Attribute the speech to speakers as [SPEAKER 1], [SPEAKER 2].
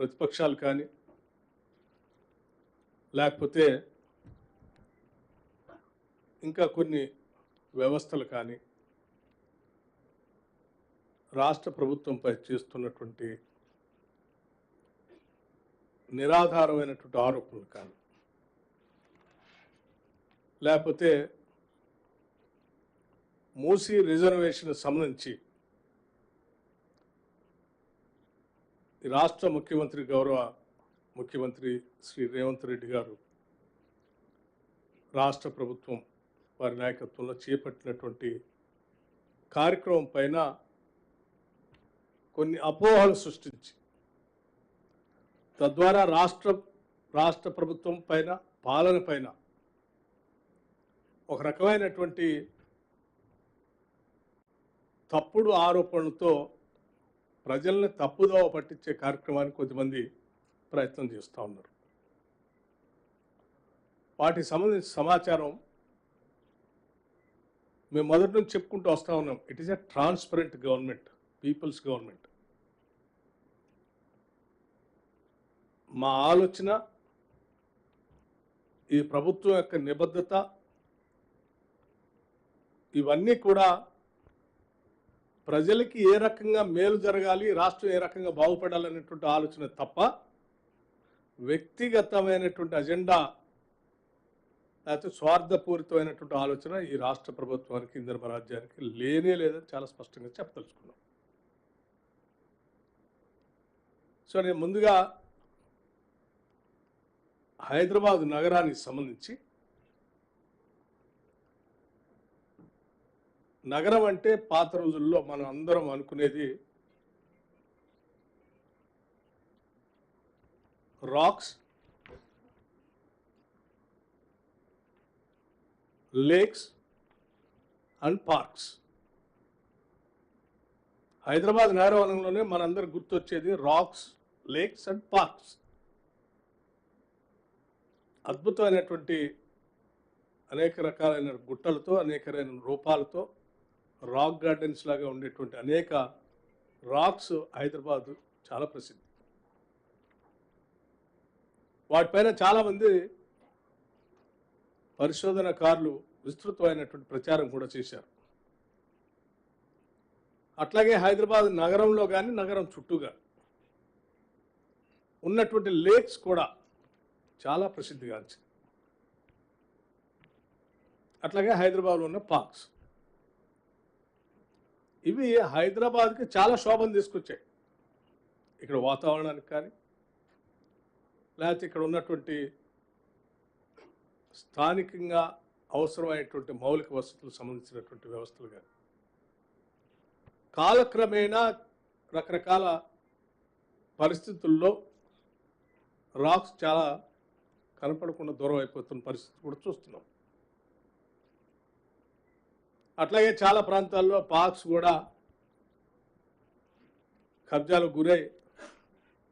[SPEAKER 1] ప్రతిపక్షాలు కానీ లేకపోతే ఇంకా కొన్ని వ్యవస్థలు కానీ రాష్ట్ర ప్రభుత్వంపై చేస్తున్నటువంటి నిరాధారమైనటువంటి ఆరోపణలు కానీ లేకపోతే మూసీ రిజర్వేషన్ సంబంధించి రాష్ట్ర ముఖ్యమంత్రి గౌరవ ముఖ్యమంత్రి శ్రీ రేవంత్ రెడ్డి గారు రాష్ట్ర ప్రభుత్వం వారి నాయకత్వంలో చేపట్టినటువంటి కార్యక్రమం పైన కొన్ని అపోహలు సృష్టించి తద్వారా రాష్ట్ర రాష్ట్ర ప్రభుత్వం పైన పాలన పైన ఒక రకమైనటువంటి తప్పుడు ఆరోపణలతో ప్రజల్ని తప్పుదోవ పట్టించే కార్యక్రమానికి కొద్దిమంది ప్రయత్నం చేస్తూ ఉన్నారు. వాటికి సంబంధించిన సమాచారం మేము మొదటి నుంచి చెప్పుకుంటూ వస్తూ ఉన్నాం. It is a transparent government people's government మా ఆలోచన ఈ ప్రభుత్వం యొక్క నిబద్ధత ఇవన్నీ కూడా ప్రజలకి ఏ రకంగా మేలు జరగాలి రాష్ట్రం ఏ రకంగా బాగుపడాలనేటువంటి ఆలోచన తప్ప వ్యక్తిగతమైనటువంటి అజెండా లేకపోతే స్వార్థపూరితమైనటువంటి ఆలోచన ఈ రాష్ట్ర ప్రభుత్వానికి ఇంధన రాజ్యానికి లేనే లేదని చాలా స్పష్టంగా చెప్పదలుచుకున్నాం. సో నేను ముందుగా హైదరాబాద్ నగరానికి సంబంధించి నగరం అంటే పాత రోజుల్లో మనం అందరం అనుకునేది rocks lakes and parks. Hyderabad నగరవనంలోనే మనందరు గుర్తొచ్చేది రాక్స్ లేక్స్ అండ్ పార్క్స్. అద్భుతమైనటువంటి అనేక రకాలైన గుట్టలతో అనేకమైన రూపాలతో రాక్ గార్డెన్స్ లాగా ఉండేటువంటి అనేక రాక్స్ హైదరాబాద్ చాలా ప్రసిద్ధి. వాటిపైన చాలామంది పరిశోధనకారులు విస్తృతమైనటువంటి ప్రచారం కూడా చేశారు. అట్లాగే హైదరాబాద్ నగరంలో కానీ నగరం చుట్టూగా ఉన్నటువంటి లేక్స్ కూడా చాలా ప్రసిద్ధిగాంచింది అట్లాగే హైదరాబాద్లో ఉన్న పార్క్స్. ఇవి హైదరాబాద్కి చాలా శోభను తీసుకొచ్చాయి. ఇక్కడ వాతావరణానికి కానీ లేకపోతే ఇక్కడ ఉన్నటువంటి స్థానికంగా అవసరమైనటువంటి మౌలిక వసతులకు సంబంధించినటువంటి వ్యవస్థలు కానీ కాలక్రమేణా రకరకాల పరిస్థితుల్లో రాక్స్ చాలా కనపడకుండా దూరం అయిపోతున్న పరిస్థితి కూడా చూస్తున్నాం. అట్లాగే చాలా ప్రాంతాల్లో పార్క్స్ కూడా కబ్జాలకు గురై